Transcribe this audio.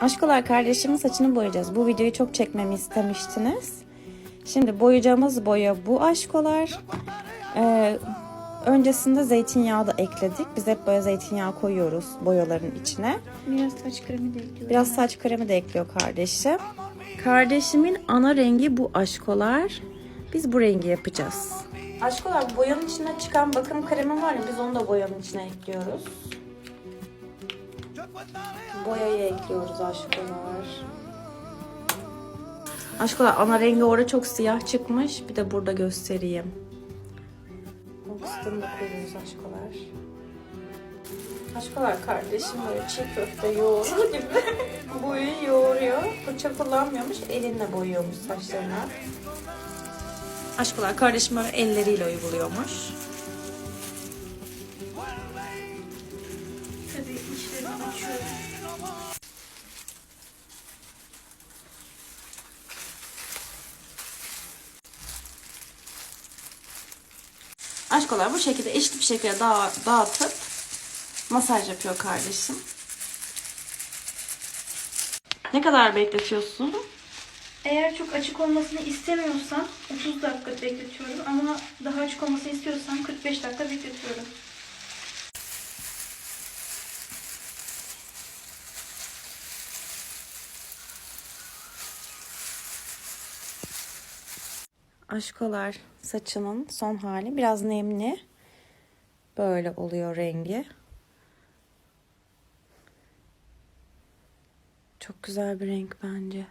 Aşkolar kardeşimin saçını boyayacağız. Bu videoyu çok çekmemi istemiştiniz. Şimdi boyayacağımız boya bu aşkolar. Ee, öncesinde zeytinyağı da ekledik. Biz hep böyle zeytinyağı koyuyoruz boyaların içine. Biraz saç kremi de ekliyorum. Biraz saç kremi de ekliyor kardeşim. Kardeşimin ana rengi bu aşkolar. Biz bu rengi yapacağız. Aşkolar boyanın içine çıkan bakım kremi var ya biz onu da boyanın içine ekliyoruz. Boyayı ekliyoruz aşkolar. Aşkolar ana rengi orada çok siyah çıkmış. Bir de burada göstereyim. Da koyuyoruz aşkolar. Aşkolar kardeşim böyle çiğ köfte yoğurur gibi boyayı yoğuruyor. Fırça kullanmıyormuş, elinle boyuyormuş saçlarını. Aşkolar kardeşim böyle elleriyle uyguluyormuş. Tabii içlerini açıyorum. Aşkolar bu şekilde eşit bir şekilde dağ, dağıtıp masaj yapıyor kardeşim. Ne kadar bekletiyorsun? Eğer çok açık olmasını istemiyorsan 30 dakika bekletiyorum ama daha açık olmasını istiyorsan 45 dakika bekletiyorum. Aşkolar saçının son hali biraz nemli. Böyle oluyor rengi. Çok güzel bir renk bence.